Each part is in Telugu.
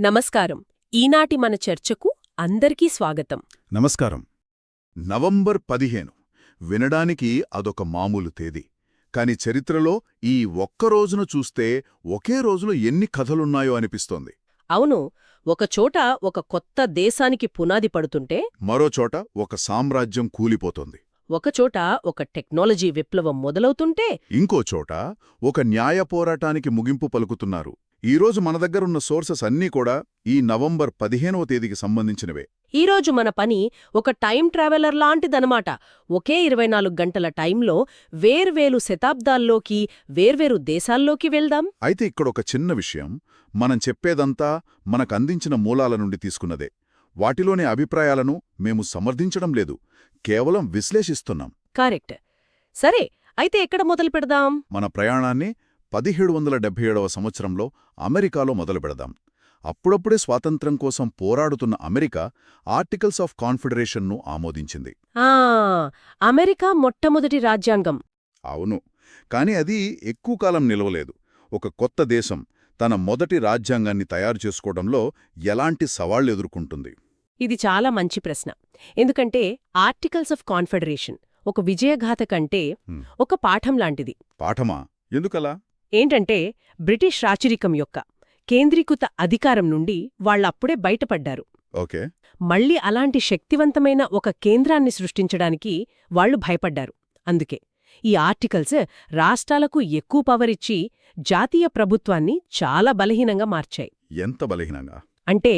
నమస్కారం. ఈనాటి మన చర్చకు అందరికీ స్వాగతం. నమస్కారం. నవంబర్ పదిహేను. వినడానికి అదొక మామూలు తేదీ. కాని చరిత్రలో ఈ ఒక్క రోజున చూస్తే ఒకే రోజులో ఎన్ని కథలున్నాయో అనిపిస్తోంది. అవును. ఒకచోట ఒక కొత్త దేశానికి పునాది పడుతుంటే మరోచోట ఒక సామ్రాజ్యం కూలిపోతోంది. ఒకచోట ఒక టెక్నాలజీ విప్లవం మొదలవుతుంటే ఇంకో చోట ఒక న్యాయ పోరాటానికి ముగింపు పలుకుతున్నారు. ఈరోజు మన దగ్గరున్న సోర్సెస్ అన్నీ కూడా ఈ నవంబర్ పదిహేనవ తేదీకి సంబంధించినవే. ఈరోజు మన పని ఒక టైం ట్రావెలర్ లాంటిదనమాట ఒకే ఇరవై నాలుగు గంటల టైంలో వేర్వేరు శతాబ్దాల్లోకి వేర్వేరు దేశాల్లోకి వెళ్దాం. అయితే ఇక్కడొక చిన్న విషయం. మనం చెప్పేదంతా మనకందించిన మూలాల నుండి తీసుకున్నదే. వాటిలోని అభిప్రాయాలను మేము సమర్థించడం లేదు. కేవలం విశ్లేషిస్తున్నాం. కరెక్ట్. సరే అయితే ఎక్కడ మొదలు పెడదాం? మన ప్రయాణాన్ని పదిహేడు వందల డెబ్బై ఏడవ సంవత్సరంలో అమెరికాలో మొదలు పెడదాం. అప్పుడప్పుడే స్వాతంత్ర్యం కోసం పోరాడుతున్న అమెరికా ఆర్టికల్స్ ఆఫ్ కాన్ఫెడరేషన్ను ఆమోదించింది. ఆ అమెరికా మొట్టమొదటి రాజ్యాంగం. అవును కాని అది ఎక్కువ కాలం నిలవలేదు. ఒక కొత్త దేశం తన మొదటి రాజ్యాంగాన్ని తయారు చేసుకోవడంలో ఎలాంటి సవాళ్ళు ఎదుర్కొంటుంది? ఇది చాలా మంచి ప్రశ్న. ఎందుకంటే ఆర్టికల్స్ ఆఫ్ కాన్ఫెడరేషన్ ఒక విజయగాథ కంటే. ఒక పాఠం లాంటిది. పాఠమా? ఎందుకలా? ఏంటంటే బ్రిటిష్ రాచరికం యొక్క కేంద్రీకృత అధికారం నుండి వాళ్ళప్పుడే బయటపడ్డారు. ఓకే. మళ్ళీ అలాంటి శక్తివంతమైన ఒక కేంద్రాన్ని సృష్టించడానికి వాళ్ళు భయపడ్డారు. అందుకే ఈ ఆర్టికల్స్ రాష్ట్రాలకు ఎక్కువ పవర్ ఇచ్చి జాతీయ ప్రభుత్వాన్ని చాలా బలహీనంగా మార్చాయి. ఎంత బలహీనంగా? అంటే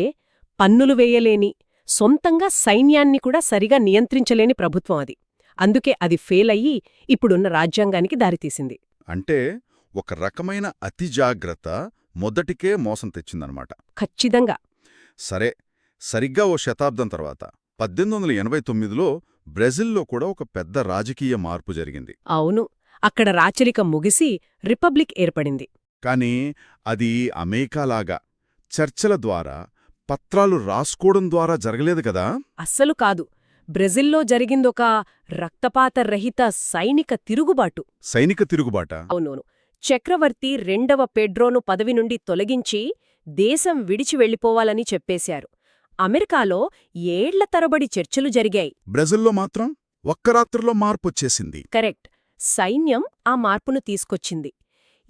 పన్నులు వేయలేని సొంతంగా సైన్యాన్ని కూడా సరిగా నియంత్రించలేని ప్రభుత్వం అది. అందుకే అది ఫెయిల్ అయ్యి ఇప్పుడున్న రాజ్యాంగానికి దారితీసింది. అంటే ఒక రకమైన అతి జాగ్రత్త మొదటికే మోసం తెచ్చిందనమాట. ఖచ్చితంగా. సరే సరిగ్గా ఓ శతాబ్దం తర్వాత పద్దెనిమిది వందల ఎనభై తొమ్మిదిలో బ్రెజిల్లో కూడా ఒక పెద్ద రాజకీయ మార్పు జరిగింది. అవును అక్కడ రాచరికం ముగిసి రిపబ్లిక్ ఏర్పడింది. కాని అది అమెరికాలాగా చర్చల ద్వారా పత్రాలు రాసుకోవడం ద్వారా జరగలేదు కదా? అస్సలు కాదు. బ్రెజిల్లో జరిగిందొక రక్తపాత రహిత సైనిక తిరుగుబాటు. సైనిక తిరుగుబాట? అవునవును. చక్రవర్తి రెండవ పెడ్రోను పదవి నుండి తొలగించి దేశం విడిచి వెళ్ళిపోవాలని చెప్పేశారు. అమెరికాలో ఏళ్ళ తరబడి చర్చలు జరిగాయి. బ్రెజిల్లో మాత్రం ఒక్క రాత్రిలో మార్పొచ్చేసింది. కరెక్ట్. సైన్యం ఆ మార్పును తీసుకొచ్చింది.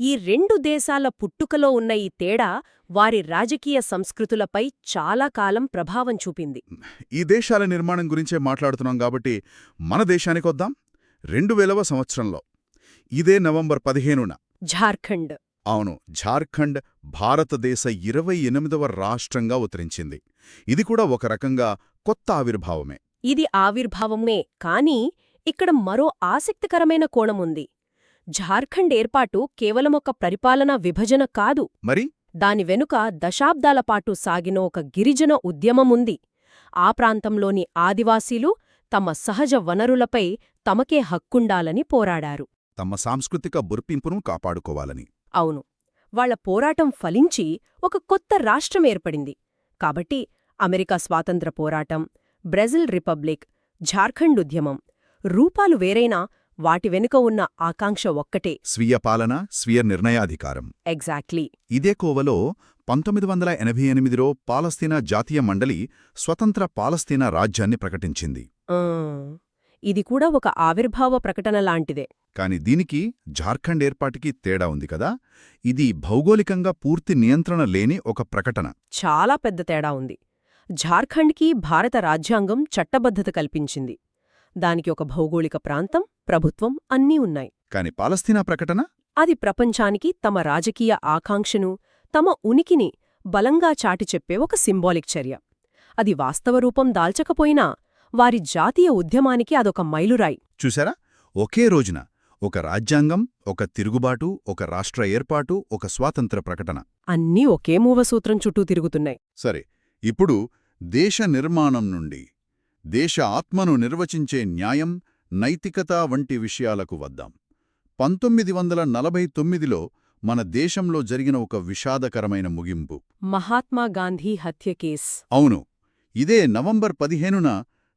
ఈ రెండు దేశాల పుట్టుకలో ఉన్న ఈ తేడా వారి రాజకీయ సంస్కృతులపై చాలా కాలం ప్రభావం చూపింది. ఈ దేశాల నిర్మాణం గురించే మాట్లాడుతున్నాం కాబట్టి మన దేశానికొద్దాం. రెండు వేలవ సంవత్సరంలో. ఇదే నవంబర్ పదిహేనున. ఝార్ఖండ్ అవును ఝార్ఖండ్ భారతదేశ ఇరవై ఎనిమిదవ రాష్ట్రంగా ఉత్తరించింది. ఇది కూడా ఒక రకంగా కొత్త ఆవిర్భావమే. ఇది ఆవిర్భావమే కాని ఇక్కడ మరో ఆసక్తికరమైన కోణముంది ఝార్ఖండ్ ఏర్పాటు కేవలం ఒక పరిపాలనా విభజన కాదు. మరి? దాని వెనుక దశాబ్దాల పాటు సాగిన ఒక గిరిజన ఉద్యమముంది ఆ ప్రాంతంలోని ఆదివాసీలు తమ సహజ వనరులపై తమకే హక్కుండాలని పోరాడారు. తమ సాంస్కృతిక బుర్పింపును కాపాడుకోవాలని. అవును. వాళ్ళ పోరాటం ఫలించి ఒక కొత్త రాష్ట్రం ఏర్పడింది. కాబట్టి అమెరికా స్వాతంత్ర పోరాటం బ్రెజిల్ రిపబ్లిక్ ఝార్ఖండ్ ఉద్యమం రూపాలు వేరైనా వాటి వెనుక ఉన్న ఆకాంక్ష ఒక్కటే. స్వీయ పాలన స్వీయ నిర్ణయాధికారం. ఎగ్జాక్ట్లీ. ఇదే కోవలో పంతొమ్మిది వందల ఎనభై ఎనిమిదిలో పాలస్తీనా జాతీయ మండలి స్వతంత్ర పాలస్తీనా రాజ్యాన్ని ప్రకటించింది. ఇది కూడా ఒక ఆవిర్భావ ప్రకటన లాంటిదే. కాని దీనికి జార్ఖండ్ ఏర్పాటుకి తేడా ఉంది కదా? ఇది భౌగోళికంగా పూర్తి నియంత్రణ లేని ఒక ప్రకటన. చాలా పెద్ద తేడా ఉంది. ఝార్ఖండ్కి భారత రాజ్యాంగం చట్టబద్ధత కల్పించింది. దానికి ఒక భౌగోళిక ప్రాంతం ప్రభుత్వం అన్నీ ఉన్నాయి. కాని పాలస్తీనా ప్రకటన? అది ప్రపంచానికి తమ రాజకీయ ఆకాంక్షను తమ ఉనికిని బలంగా చాటి చెప్పే ఒక సింబాలిక్ చర్య. అది వాస్తవ రూపం దాల్చకపోయినా వారి జాతీయ ఉద్యమానికి అదొక మైలురాయి. చూసారా ఒకే రోజున ఒక రాజ్యాంగం ఒక తిరుగుబాటు ఒక రాష్ట్ర ఏర్పాటు ఒక స్వాతంత్ర ప్రకటన. అన్నీ ఒకే మూవసూత్రం చుట్టూ తిరుగుతున్నాయి. సరే ఇప్పుడు దేశ నిర్మాణం నుండి దేశ ఆత్మను నిర్వచించే న్యాయం నైతికత వంటి విషయాలకు వద్దాం. పంతొమ్మిది వందల నలభై తొమ్మిదిలో మన దేశంలో జరిగిన ఒక విషాదకరమైన ముగింపు. మహాత్మా గాంధీ హత్య కేస్. అవును ఇదే నవంబర్ పదిహేనున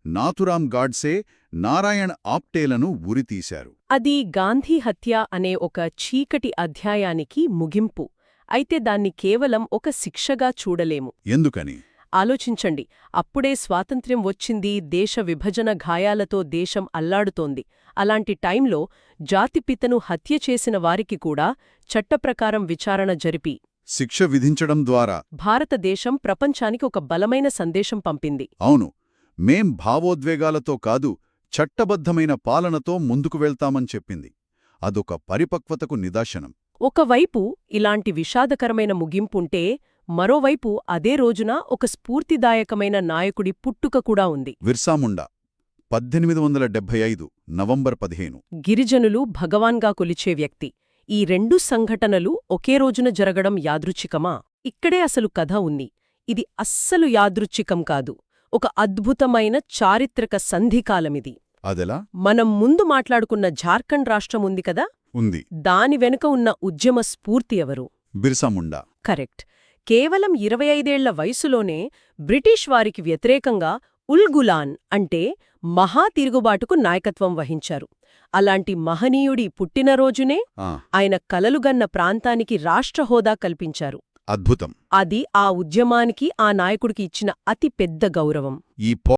నాథురాం గాడ్సే నారాయణ్ ఆప్టేలను ఉరితీశారు. అది గాంధీ హత్య అనే ఒక చీకటి అధ్యాయానికి ముగింపు. అయితే దాన్ని కేవలం ఒక శిక్షగా చూడలేము. ఎందుకని? ఆలోచించండి. అప్పుడే స్వాతంత్ర్యం వచ్చింది దేశ విభజన గాయాలతో దేశం అల్లాడుతోంది. అలాంటి టైంలో జాతిపితను హత్య చేసిన వారికి కూడా చట్టప్రకారం విచారణ జరిపి శిక్ష విధించడం ద్వారా భారతదేశం ప్రపంచానికి ఒక బలమైన సందేశం పంపింది. అవును. మేం భావోద్వేగాలతో కాదు చట్టబద్ధమైన పాలనతో ముందుకు వెళ్తామని చెప్పింది. అదొక పరిపక్వతకు నిదర్శనం. ఒకవైపు ఇలాంటి విషాదకరమైన ముగింపుంటే మరోవైపు అదే రోజున ఒక స్ఫూర్తిదాయకమైన నాయకుడి పుట్టుక కూడా ఉంది. విర్సాముండా పద్దెనిమిది వందల డెబ్భై ఐదు నవంబర్ పదిహేను. గిరిజనులు భగవాన్గా కొలిచే వ్యక్తి. ఈ రెండు సంఘటనలు ఒకే రోజున జరగడం యాదృచ్ఛికమా? ఇక్కడే అసలు కథ ఉంది. ఇది అస్సలు యాదృచ్ఛికం కాదు. ఒక అద్భుతమైన చారిత్రక సంధికాలమిది అదెలా? మనం ముందు మాట్లాడుకున్న జార్ఖండ్ రాష్ట్రం ఉంది కదా? ఉంది. దాని వెనుక ఉన్న ఉద్యమ స్ఫూర్తి ఎవరు? బిర్సాముండా కరెక్ట్. కేవలం ఇరవై ఐదేళ్ళ వయసులోనే బ్రిటిష్ వారికి వ్యతిరేకంగా ఉల్ గులాన్ అంటే మహా తిరుగుబాటుకు నాయకత్వం వహించారు. అలాంటి మహనీయుడి పుట్టినరోజునే ఆయన కలలుగన్న ప్రాంతానికి రాష్ట్ర హోదా కల్పించారు. అద్భుతం. అది ఆ ఉద్యమానికి ఆ నాయకుడికి ఇచ్చిన అతి పెద్ద గౌరవం. ఈ పో